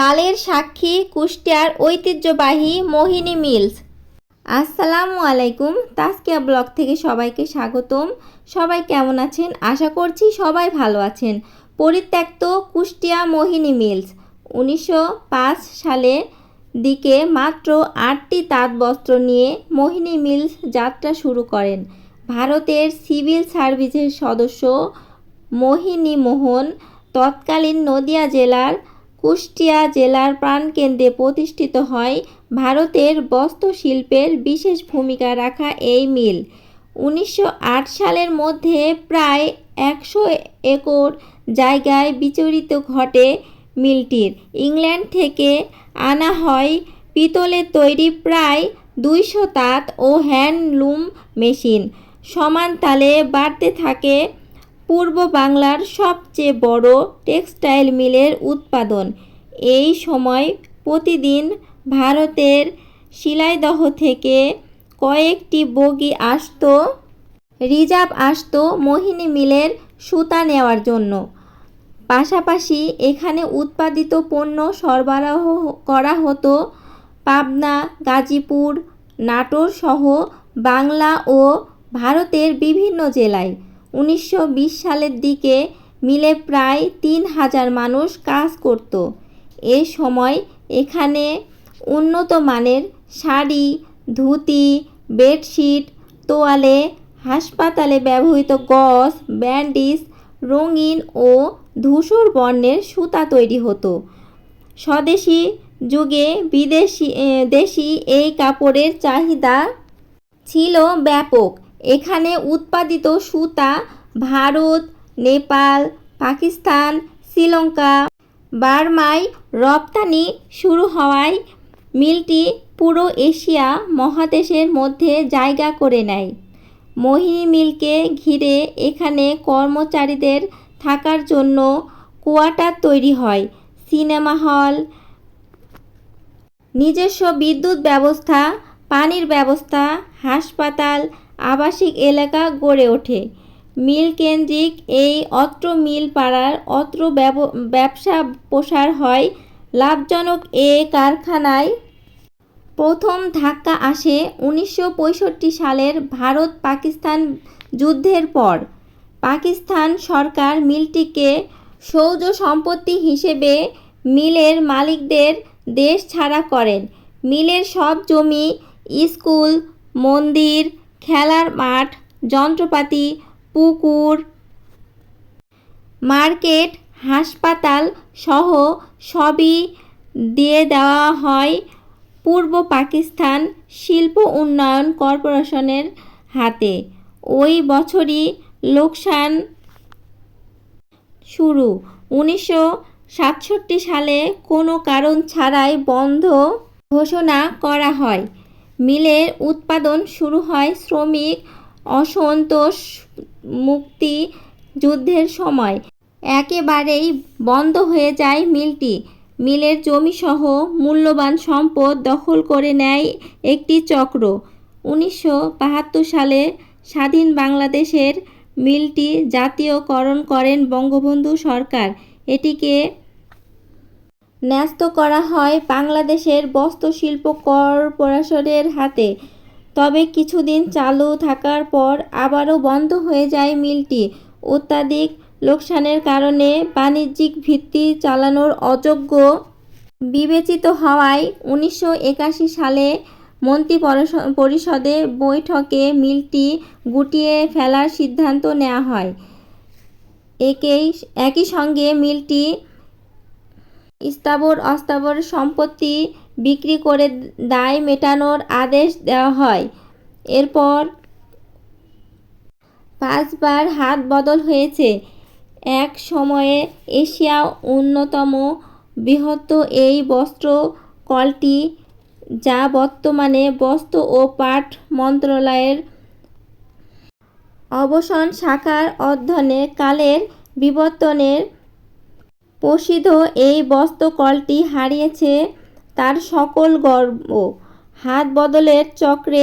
কালের সাক্ষী, কুষ্টিয়ার ঐতিহ্যবাহী মোহিনী মিলস। আসসালামু আলাইকুম, তাস্কিয়া ব্লগ থেকে সবাইকে স্বাগতম। সবাই কেমন আছেন? আশা করছি সবাই ভালো আছেন। পরিত্যক্ত কুষ্টিয়া মোহিনী মিলস। উনিশশো পাঁচ সালে দিকে মাত্র আটটি তাঁত বস্ত্র নিয়ে মোহিনী মিলস যাত্রা শুরু করেন। ভারতের সিভিল সার্ভিসের সদস্য মোহিনী মোহন তৎকালীন নদিয়া জেলার কুষ্টিয়া জেলার প্রাণকেন্দ্রে প্রতিষ্ঠিত হয় ভারতের বস্ত্রশিল্পের বিশেষ ভূমিকা রাখা এই মিল। উনিশশো আট সালের মধ্যে প্রায় একশো একর জায়গায় বিচরিত ঘটে মিলটির। ইংল্যান্ড থেকে আনা হয় পিতলের তৈরি প্রায় দুইশো তাঁত ও হ্যান্ডলুম মেশিন। সমান তালে বাড়তে থাকে পূর্ব বাংলার সবচেয়ে বড় টেক্সটাইল মিলের উৎপাদন। এই সময় প্রতিদিন ভারতের শিলাইদহ থেকে কয়েকটি বগি আসতো, রিজার্ভ আসত মোহিনী মিলের সুতা নেওয়ার জন্য। পাশাপাশি এখানে উৎপাদিত পণ্য সরবরাহ করা হতো পাবনা, গাজীপুর, নাটোর সহ বাংলা ও ভারতের বিভিন্ন জেলায়। উনিশশো বিশ সালের দিকে মিলে প্রায় তিন হাজার মানুষ কাজ করত। এ সময় এখানে উন্নত মানের শাড়ি, ধুতি, বেডশিট, তোয়ালে, হাসপাতালে ব্যবহৃত গজ ব্যান্ডিজ, রঙিন ও ধূসর বর্ণের সুতা তৈরি হতো। স্বদেশি যুগে বিদেশি দেশি এই কাপড়ের চাহিদা ছিল ব্যাপক। এখানে উৎপাদিত সুতা ভারত, নেপাল, পাকিস্তান, শ্রীলঙ্কা, বার্মায় রপ্তানি শুরু হওয়ায় মিলটি পুরো এশিয়া মহাদেশের মধ্যে জায়গা করে নেয়। মোহিনী মিলকে ঘিরে এখানে কর্মচারীদের থাকার জন্য কোয়ার্টার তৈরি হয়, সিনেমা হল, নিজস্ব বিদ্যুৎ ব্যবস্থা, পানির ব্যবস্থা, হাসপাতাল আবাসিক এলাকা গড়ে ওঠে। মিল কেন্দ্রিক এই অত্র মিল পাড়ার অত্র ব্যব- ব্যবসা প্রসার হয়। লাভজনক এ কারখানায় প্রথম ধাক্কা আসে উনিশশো পঁয়ষট্টি সালের ভারত পাকিস্তান যুদ্ধের পর। পাকিস্তান সরকার মিলটিকে সৌজ সম্পত্তি হিসেবে মিলের মালিকদের দেশ ছাড়া করেন। মিলের সব জমি, স্কুল, মন্দির খেলার মাঠ, যন্ত্রপাতি, পুকুর, মার্কেট, হাসপাতাল সহ সবই দিয়ে দেওয়া হয় পূর্ব পাকিস্তান শিল্প উন্নয়ন কর্পোরেশনের হাতে। ওই বছরই লোকসান শুরু। উনিশশো সাতষট্টি সালে কোনো কারণ ছাড়াই বন্ধ ঘোষণা করা হয়। মিলের উৎপাদন শুরু হয় শ্রমিক অসন্তোষ মুক্তি যুদ্ধের সময়। একেবারেই বন্ধ হয়ে যায় মিলটি। মিলের জমিসহ মূল্যবান সম্পদ দখল করে নেয় একটি চক্র। উনিশশো বাহাত্তর সালে স্বাধীন বাংলাদেশের মিলটি জাতীয়করণ করেন বঙ্গবন্ধু সরকার। এটিকে ন্যস্ত করা হয় বাংলাদেশের বস্ত্রশিল্প কর্পোরেশনের হাতে। তবে কিছুদিন চালু থাকার পর আবারও বন্ধ হয়ে যায় মিলটি। অত্যাধিক লোকসানের কারণে বাণিজ্যিক ভিত্তি চালানোর অযোগ্য বিবেচিত হওয়ায় উনিশশো একাশি সালে মন্ত্রী পরিষ- পরিষদে বৈঠকে মিলটি গুটিয়ে ফেলার সিদ্ধান্ত নেওয়া হয়। একেই, একই সঙ্গে মিলটি স্থাবর অস্থাবর সম্পত্তি বিক্রি করে দায় মেটানোর আদেশ দেওয়া হয়। এরপর পাঁচবার হাত বদল হয়েছে। এক সময়ে এশিয়া অন্যতম বৃহৎ এই বস্ত্র কলটি যা বর্তমানে বস্ত্র ও পাট মন্ত্রণালয়ের অবসান শাখার অধ্যয়নে কালের বিবর্তনের প্রসিদ্ধ এই বস্ত্র কলটি হারিয়েছে তার সকল গর্ব। হাত বদলের চক্রে